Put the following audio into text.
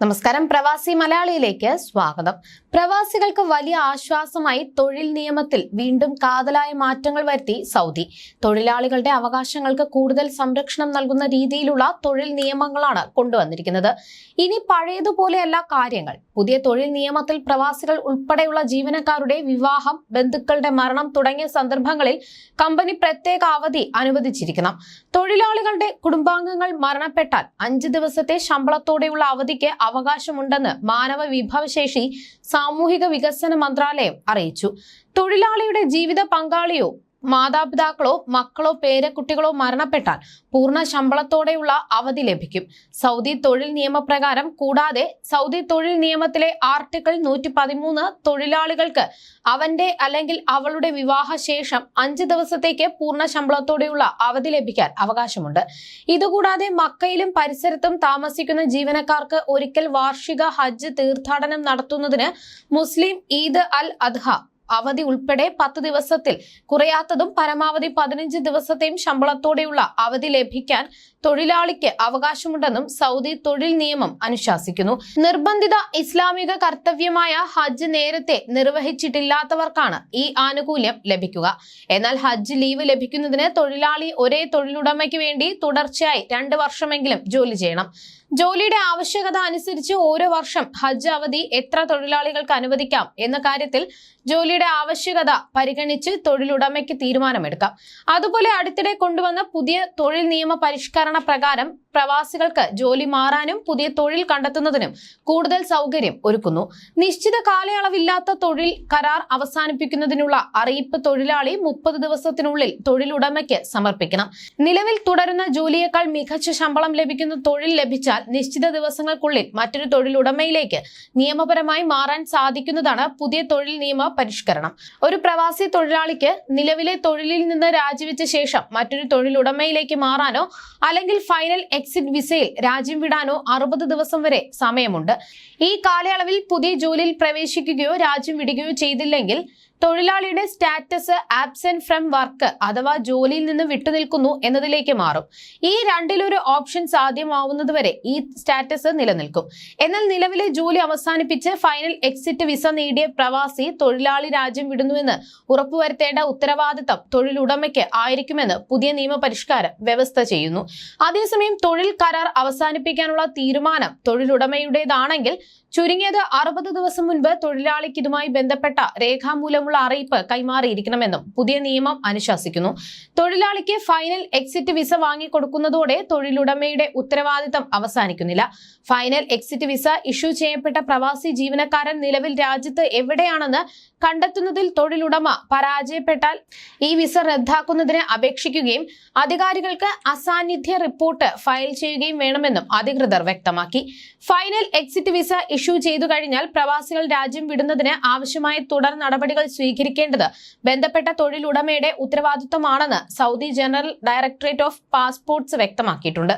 നമസ്കാരം. പ്രവാസി മലയാളിയിലേക്ക് സ്വാഗതം. പ്രവാസികൾക്ക് വലിയ ആശ്വാസമായി തൊഴിൽ നിയമത്തിൽ വീണ്ടും കാതലായ മാറ്റങ്ങൾ വരുത്തി സൗദി. തൊഴിലാളികളുടെ അവകാശങ്ങൾക്ക് കൂടുതൽ സംരക്ഷണം നൽകുന്ന രീതിയിലുള്ള തൊഴിൽ നിയമങ്ങളാണ് കൊണ്ടുവന്നിരിക്കുന്നത്. ഇനി പഴയതുപോലെയല്ല കാര്യങ്ങൾ. പുതിയ തൊഴിൽ നിയമത്തിൽ പ്രവാസികൾ ഉൾപ്പെടെയുള്ള ജീവനക്കാരുടെ വിവാഹം ബന്ധുക്കളുടെ മരണം തുടങ്ങിയ സന്ദർഭങ്ങളിൽ കമ്പനി പ്രത്യേക അവധി അനുവദിച്ചിരിക്കണം. തൊഴിലാളികളുടെ കുടുംബാംഗങ്ങൾ മരണപ്പെട്ടാൽ അഞ്ച് ദിവസത്തെ ശമ്പളത്തോടെയുള്ള അവധിക്ക് അവകാശമുണ്ടെന്ന് മാനവ വിഭവശേഷി സാമൂഹിക വികസന മന്ത്രാലയം അറിയിച്ചു. തൊഴിലാളിയുടെ ജീവിത പങ്കാളിയോ മാതാപിതാക്കളോ മക്കളോ പേരക്കുട്ടികളോ മരണപ്പെട്ടാൽ പൂർണ ശമ്പളത്തോടെയുള്ള അവധി ലഭിക്കും. സൗദി തൊഴിൽ നിയമപ്രകാരം കൂടാതെ സൗദി തൊഴിൽ നിയമത്തിലെ ആർട്ടിക്കിൾ നൂറ്റി പതിമൂന്ന് തൊഴിലാളികൾക്ക് അവന്റെ അല്ലെങ്കിൽ അവളുടെ വിവാഹശേഷം അഞ്ച് ദിവസത്തേക്ക് പൂർണ ശമ്പളത്തോടെയുള്ള അവധി ലഭിക്കാൻ അവകാശമുണ്ട്. ഇതുകൂടാതെ മക്കയിലും പരിസരത്തും താമസിക്കുന്ന ജീവനക്കാർക്ക് ഒരിക്കൽ വാർഷിക ഹജ്ജ് തീർത്ഥാടനം നടത്തുന്നതിന് മുസ്ലിം ഈദ് അൽ അദ്ഹ അവധി ഉൾപ്പെടെ പത്ത് ദിവസത്തിൽ കുറയാത്തതും പരമാവധി പതിനഞ്ച് ദിവസത്തെയും ശമ്പളത്തോടെയുള്ള അവധി ലഭിക്കാൻ തൊഴിലാളിക്ക് അവകാശമുണ്ടെന്നും സൗദി തൊഴിൽ നിയമം അനുശാസിക്കുന്നു. നിർബന്ധിത ഇസ്ലാമിക കർത്തവ്യമായ ഹജ്ജ് നേരത്തെ നിർവഹിച്ചിട്ടില്ലാത്തവർക്കാണ് ഈ ആനുകൂല്യം ലഭിക്കുക. എന്നാൽ ഹജ്ജ് ലീവ് ലഭിക്കുന്നതിന് തൊഴിലാളി ഒരേ തൊഴിലുടമയ്ക്ക് വേണ്ടി തുടർച്ചയായി രണ്ട് വർഷമെങ്കിലും ജോലി ചെയ്യണം. ജോലിയുടെ ആവശ്യകത അനുസരിച്ച് ഓരോ വർഷം ഹജ്ജ് അവധി എത്ര തൊഴിലാളികൾക്ക് അനുവദിക്കാം എന്ന കാര്യത്തിൽ ജോലിയുടെ ആവശ്യകത പരിഗണിച്ച് തൊഴിലുടമയ്ക്ക് തീരുമാനമെടുക്കാം. അതുപോലെ അടുത്തിടെ കൊണ്ടുവന്ന പുതിയ തൊഴിൽ നിയമ പരിഷ്കരണ പ്രകാരം പ്രവാസികൾക്ക് ജോലി മാറാനും പുതിയ തൊഴിൽ കണ്ടെത്തുന്നതിനും കൂടുതൽ സൗകര്യം ഒരുക്കുന്നു. നിശ്ചിത കാലയളവില്ലാത്ത തൊഴിൽ കരാർ അവസാനിപ്പിക്കുന്നതിനുള്ള അറിയിപ്പ് തൊഴിലാളി മുപ്പത് ദിവസത്തിനുള്ളിൽ തൊഴിലുടമയ്ക്ക് സമർപ്പിക്കണം. നിലവിൽ തുടരുന്ന ജോലിയേക്കാൾ മികച്ച ശമ്പളം ലഭിക്കുന്ന തൊഴിൽ ലഭിച്ചാൽ നിശ്ചിത ദിവസങ്ങൾക്കുള്ളിൽ മറ്റൊരു തൊഴിലുടമയിലേക്ക് നിയമപരമായി മാറാൻ സാധിക്കുന്നതാണ് പുതിയ തൊഴിൽ നിയമ പരിഷ്കരണം. ഒരു പ്രവാസി തൊഴിലാളിക്ക് നിലവിലെ തൊഴിലിൽ നിന്ന് രാജിവെച്ച ശേഷം മറ്റൊരു തൊഴിലുടമയിലേക്ക് മാറാനോ അല്ലെങ്കിൽ ഫൈനൽ എക്സിറ്റ് വിസയിൽ രാജ്യം വിടാനോ അറുപത് ദിവസം വരെ സമയമുണ്ട്. ഈ കാലയളവിൽ പുതിയ ജോലിയിൽ പ്രവേശിക്കുകയോ രാജ്യം വിടുകയോ ചെയ്തില്ലെങ്കിൽ തൊഴിലാളിയുടെ സ്റ്റാറ്റസ് ആബ്സെന്റ് ഫ്രം വർക്ക് അഥവാ ജോലിയിൽ നിന്ന് വിട്ടുനിൽക്കുന്നു എന്നതിലേക്ക് മാറും. ഈ രണ്ടിലൊരു ഓപ്ഷൻ സാധ്യമാവുന്നതുവരെ ഈ സ്റ്റാറ്റസ് നിലനിൽക്കും. എന്നാൽ നിലവിലെ ജോലി അവസാനിപ്പിച്ച് ഫൈനൽ എക്സിറ്റ് വിസ നേടിയ പ്രവാസി തൊഴിലാളി രാജ്യം വിടുന്നുവെന്ന് ഉറപ്പുവരുത്തേണ്ട ഉത്തരവാദിത്തം തൊഴിലുടമയ്ക്ക് ആയിരിക്കുമെന്ന് പുതിയ നിയമപരിഷ്കാരം വ്യവസ്ഥ ചെയ്യുന്നു. അതേസമയം തൊഴിൽ കരാർ അവസാനിപ്പിക്കാനുള്ള തീരുമാനം തൊഴിലുടമയുടേതാണെങ്കിൽ ചുരുങ്ങിയത് അറുപത് ദിവസം മുൻപ് തൊഴിലാളിക്ക് ഇതുമായി ബന്ധപ്പെട്ട രേഖാമൂലമുള്ള അറിയിപ്പ് കൈമാറിയിരിക്കണമെന്നും പുതിയ നിയമം അനുശാസിക്കുന്നു. തൊഴിലാളിക്ക് ഫൈനൽ എക്സിറ്റ് വിസ വാങ്ങിക്കൊടുക്കുന്നതോടെ തൊഴിലുടമയുടെ ഉത്തരവാദിത്തം അവസാനിക്കുന്നില്ല. ഫൈനൽ എക്സിറ്റ് വിസ ഇഷ്യൂ ചെയ്യപ്പെട്ട പ്രവാസി ജീവനക്കാരൻ നിലവിൽ രാജ്യത്ത് എവിടെയാണെന്ന് കണ്ടെത്തുന്നതിൽ തൊഴിലുടമ പരാജയപ്പെട്ടാൽ ഈ വിസ റദ്ദാക്കുന്നതിന് അപേക്ഷിക്കുകയും അധികാരികൾക്ക് അസാന്നിധ്യ റിപ്പോർട്ട് ഫയൽ ചെയ്യുകയും വേണമെന്നും അധികൃതർ വ്യക്തമാക്കി. ഫൈനൽ എക്സിറ്റ് വിസ ഇഷ്യൂ ചെയ്തു കഴിഞ്ഞാൽ പ്രവാസികൾ രാജ്യം വിടുന്നതിന് ആവശ്യമായ തുടർ നടപടികൾ സ്വീകരിക്കേണ്ടത്. ബന്ധപ്പെട്ട തൊഴിലുടമയുടെ ഉത്തരവാദിത്വമാണെന്ന് Saudi general directorate of passports വ്യക്തമാക്കിയിട്ടുണ്ട്.